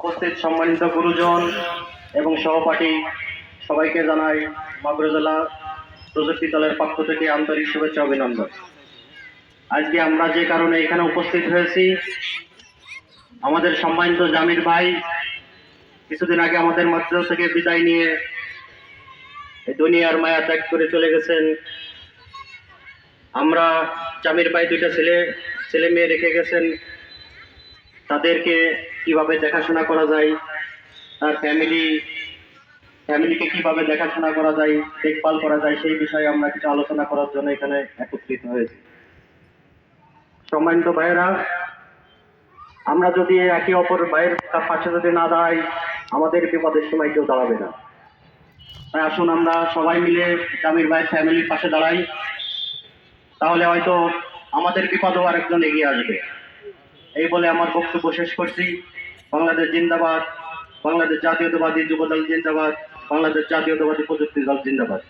উপস্থিত সম্মানিত গুরুজন এবং সহপাঠী সবাইকে জানাই মাগুরা জেলা প্রযুক্তি দলের পক্ষ থেকে আন্তরিক শুভেচ্ছা অভিনন্দন। আজকে আমরা যে কারণে এখানে উপস্থিত হয়েছি, আমাদের সম্মানিত জামির ভাই কিছুদিন আগে আমাদের মধ্য থেকে বিদায় নিয়ে দুনিয়ার মায়া ত্যাগ করে চলে গেছেন। আমরা জামির ভাই দুইটা ছেলে ছেলে মেয়ে রেখে গেছেন। তাদেরকে কীভাবে দেখাশোনা করা যায়, তার ফ্যামিলি ফ্যামিলিকে কীভাবে দেখাশোনা করা যায়, দেখভাল করা যায়, সেই বিষয়ে আমরা কিছু আলোচনা করার জন্য এখানে একত্রিত হয়েছি। সম্মানিত ভাইয়েরা, আমরা যদি একে অপর ভাইয়ের পাশে যদি না দাঁড়াই, আমাদের বিপদের সময় কেউ দাঁড়াবে না। তাই আসুন আমরা সবাই মিলে জামির ভাইয়ের ফ্যামিলির পাশে দাঁড়াই। তাহলে হয়তো আমাদের বিপদও আরেকজন এগিয়ে আসবে। এই বলে আমার বক্তব্য শেষ করছি। বাংলাদেশ জিন্দাবাদ। বাংলাদেশ জাতীয়তাবাদী যুবদল জিন্দাবাদ। বাংলাদেশ জাতীয়তাবাদী প্রযুক্তি দল জিন্দাবাদ।